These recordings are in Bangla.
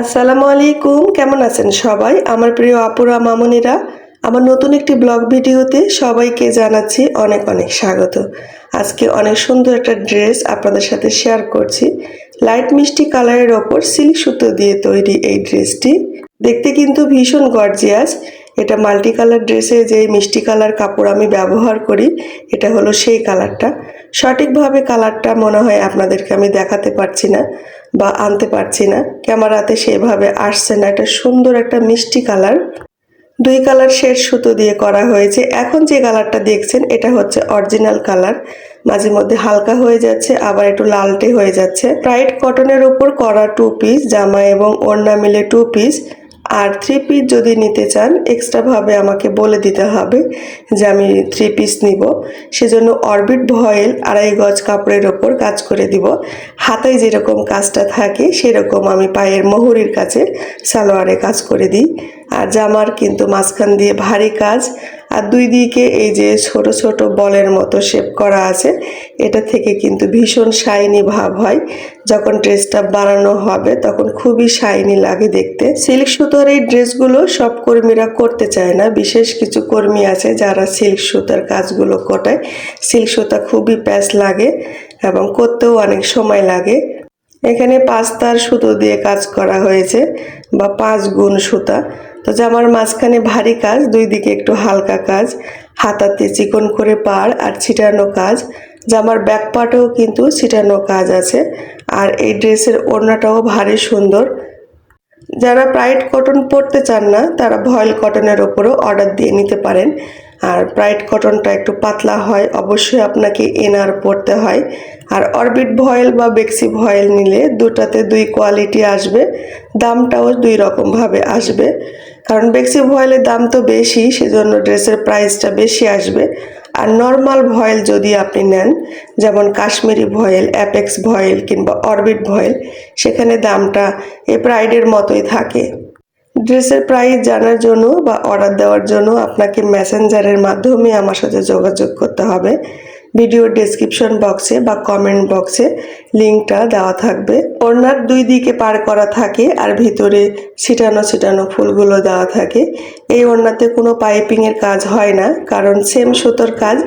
আসসালামু আলাইকুম, কেমন আছেন সবাই? আমার প্রিয় আপুরা, মামনিরা, আমার নতুন একটি ব্লগ ভিডিওতে সবাইকে জানাচ্ছি অনেক অনেক স্বাগত। আজকে অনেক সুন্দর একটা ড্রেস আপনাদের সাথে শেয়ার করছি। লাইট মিষ্টি কালারের ওপর সিল্ক সুতো দিয়ে তৈরি এই ড্রেসটি। দেখতে কিন্তু ভীষণ গর্জিয়াস। এটা মাল্টি কালার ড্রেসে যে মিষ্টি কালার কাপড় আমি ব্যবহার করি, এটা হলো সেই কালারটা। সঠিকভাবে কালারটা মনে হয় আপনাদেরকে আমি দেখাতে পারছি না। বা আনতে পারছি না। ক্যামেরাতে সেভাবে আসছে না। একটা সুন্দর একটা মিষ্টি কালার। দুই কালার শেড সুতো দিয়ে করা হয়েছে। এখন যে কালারটা দেখছেন, এটা হচ্ছে অরিজিনাল কালার। মাঝে মধ্যে হালকা হয়ে যাচ্ছে, আবার একটু লালটে হয়ে যাচ্ছে। ব্রাইট কটনের উপর করা টু পিস জামা এবং ওড়না মিলে টু পিস আর থ্রি পিস যদি নিতে চান এক্সট্রাভাবে আমাকে বলে দিতে হবে যে আমি থ্রি পিস নিব। সেজন্য অরবিট ভয়েল আড়াই গজ কাপড়ের ওপর কাজ করে দিব। হাতায় যেরকম কাজটা থাকে, সেরকম আমি পায়ের মহুরির কাছে সালোয়ারে কাজ করে দিই। আর জামার কিন্তু মাঝখান দিয়ে ভারী কাজ আর দুই দিকে এই যে ছোট ছোট বলের মতো শেপ করা আছে, এটা থেকে কিন্তু ভীষণ শাইনি ভাব হয়। যখন ড্রেসটা বানানো হবে, তখন খুবই শাইনি লাগে দেখতে। সিল্ক সুতোর এই ড্রেসগুলো সব কর্মীরা করতে চায় না। বিশেষ কিছু কর্মী আছে যারা সিল্ক সুতার কাজগুলো কটায়। সিল্ক সুতা খুবই প্যাচ লাগে এবং করতেও অনেক সময় লাগে। এখানে পাঁচ তার সুতো দিয়ে কাজ করা হয়েছে বা পাঁচ গুণ সুতা। তো জামার মাঝখানে ভারী কাজ দুই দিকে একটু হালকা কাজ, হাতাতে চিকন করে পাড় আর ছিটানো কাজ। জামার ব্যাক পার্টেও কিন্তু ছিটানো কাজ আছে আর এই ড্রেসের ওড়নাটাও ভারী সুন্দর। যারা ব্রাইট কটন পরতে চান না, তারা ভয়েল কটনের ওপরও অর্ডার দিয়ে নিতে পারেন। আর ব্রাইট কটনটা একটু পাতলা হয়, অবশ্যই আপনাকে এনার পরতে হয়। আর অরবিট ভয়েল বা বেক্সি ভয়েল নিলে দুটাতে দুই কোয়ালিটি আসবে, দামটাও দুই রকমভাবে আসবে। কারণ বেক্সি ভয়েলের দাম তো বেশি, সেজন্য ড্রেসের প্রাইসটা বেশি আসবে। আর নর্মাল ভয়েল যদি আপনি নেন, যেমন কাশ্মীরি ভয়েল, অ্যাপেক্স ভয়েল কিংবা অরবিট ভয়েল, সেখানে দামটা এ প্রাইডের মতোই থাকে। ড্রেসের প্রাইস জানার জন্য বা অর্ডার দেওয়ার জন্য আপনাকে মেসেঞ্জারের মাধ্যমে আমার সাথে যোগাযোগ করতে হবে। ভিডিওর ডেসক্রিপশন বক্সে বা কমেন্ট বক্সে লিঙ্কটা দেওয়া থাকবে। ওড়নার দুই দিকে পার করা থাকে আর ভিতরে ছিটানো ছিটানো ফুলগুলো দেওয়া থাকে। এই ওড়নাতে কোনো পাইপিংয়ের কাজ হয় না, কারণ সেম সুতোর কাজ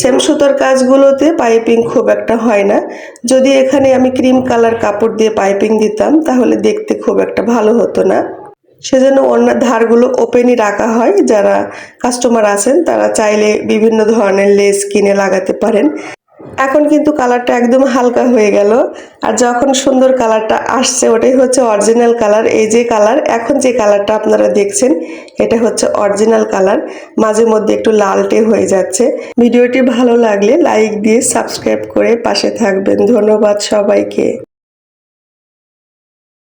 সেম সুতোর কাজগুলোতে পাইপিং খুব একটা হয় না। যদি এখানে আমি ক্রিম কালার কাপড় দিয়ে পাইপিং দিতাম, তাহলে দেখতে খুব একটা ভালো হতো না। সেজন্য অন্য ধারগুলো ওপেনই রাখা হয়। যারা কাস্টমার আছেন, তারা চাইলে বিভিন্ন ধরনের লেস কিনে লাগাতে পারেন। এখন কিন্তু কালারটা একদম হালকা হয়ে গেল। আর যখন সুন্দর কালারটা আসছে, ওটাই হচ্ছে অরিজিনাল কালার এই যে কালার এখন যে কালারটা আপনারা দেখছেন, এটা হচ্ছে অরিজিনাল কালার মাঝে মধ্যে একটু লালটে হয়ে যাচ্ছে। ভিডিওটি ভালো লাগলে লাইক দিয়ে সাবস্ক্রাইব করে পাশে থাকবেন। ধন্যবাদ সবাইকে।